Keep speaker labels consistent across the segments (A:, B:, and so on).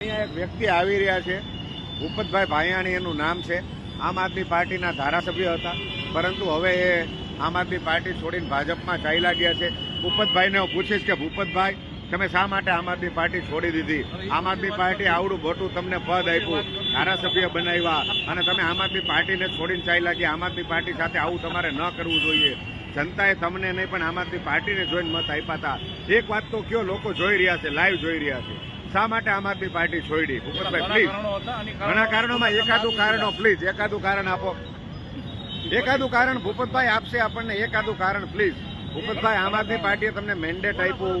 A: અહીંયા એક વ્યક્તિ આવી રહ્યા છે. ભૂપતભાઈ ભાયાણી એનું નામ છે. આમ આદમી પાર્ટીના ધારાસભ્ય હતા. પરંતુ હવે એ આમ આદમી પાર્ટી છોડીને ભાજપમાં ચાલ્યા ગયા છે. ભૂપતભાઈને હું પૂછીશ કે, ભૂપતભાઈ, તમે શા માટે આમ આદમી પાર્ટી છોડી દીધી? આમ આદમી પાર્ટી આવડું મોટું તમને પદ આપ્યું. ધારાસભ્ય બનાવ્યા. અને તમે આમ આદમી પાર્ટીને છોડીને ચાલ્યા ગયા આમ આદમી પાર્ટી સાથે આવું તમારે ન કરવું જોઈએ. જનતાએ તમને નહીં, પણ આમ આદમી પાર્ટીને જોઈને મત આપ્યા હતા. એક વાત તો કયો, લોકો જોઈ રહ્યા છે, લાઈવ જોઈ રહ્યા છે. શા માટે આમ આદમી પાર્ટી છોડી? ભૂપતભાઈ પ્લીઝ ઘણા કારણોમાં એકાદું કારણો પ્લીઝ એકાદું કારણ આપો. એકાદું કારણ ભૂપતભાઈ આપશે આપણને એકાદું કારણ પ્લીઝ ભૂપતભાઈ આમ આદમી પાર્ટીએ તમને મેન્ડેટ આપ્યું.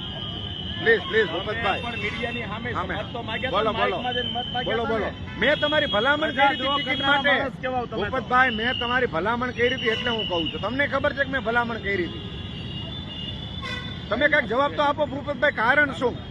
A: please please Bhupatbhai. બોલો, બોલો. બોલો બોલો. મેં તમારી ભલામણ કરી હતી ટિકિટ માટે. ભૂપતભાઈ મેં તમારી ભલામણ કરી હતી એટલે હું કહું છું. તમને ખબર છે કે મેં ભલામણ કરી હતી? તમે કંઈક જવાબ તો આપો ભૂપતભાઈ કારણ શું?